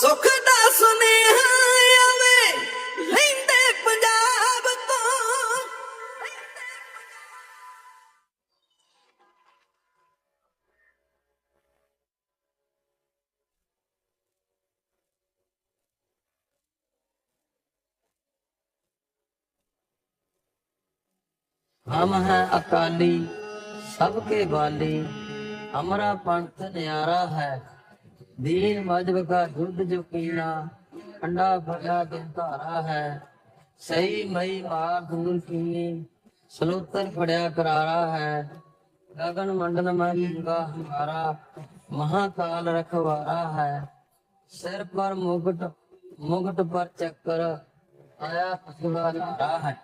ਸੁਖ ਦਾ ਸੁਨੇਹਾ ਆਵੇ। ਲੈਂਦੇ ਪੰਜਾਬ ਤੋਂ। ਹਮ ਹੈ ਅਕਾਲੀ, ਸਭ ਕੇ ਵਾਲੀ ਹਮਾਰਾ ਪੰਥ ਨਿਆਰਾ ਹੈ। ਦੇਰ ਮਦਬ ਕਾ ਦੁੱਧ ਜੋ ਪੀਣਾ, ਅੰਡਾ ਭਰਿਆ ਦਿਨ ਧਾਰਾ ਹੈ। ਸਹੀ ਮਈ ਮਾਰ ਦੂਰ ਕੀਨੀ, ਸਲੋਤਰ ਫੜਿਆ ਕਰਾਰਾ ਹੈ। ਗਗਨ ਮੰਡਨ ਮਾਰੀ ਜੁਗਾ ਹਮਾਰਾ ਮਹਾਕਾਲ ਰਖਵਾਰਾ ਹੈ। ਸਿਰ ਪਰ ਮੁਗਟ ਮੁਗਟ ਪਰ ਚੱਕਰ, ਆਇਆ ਖੁਸ਼ਵਾ ਹੈ।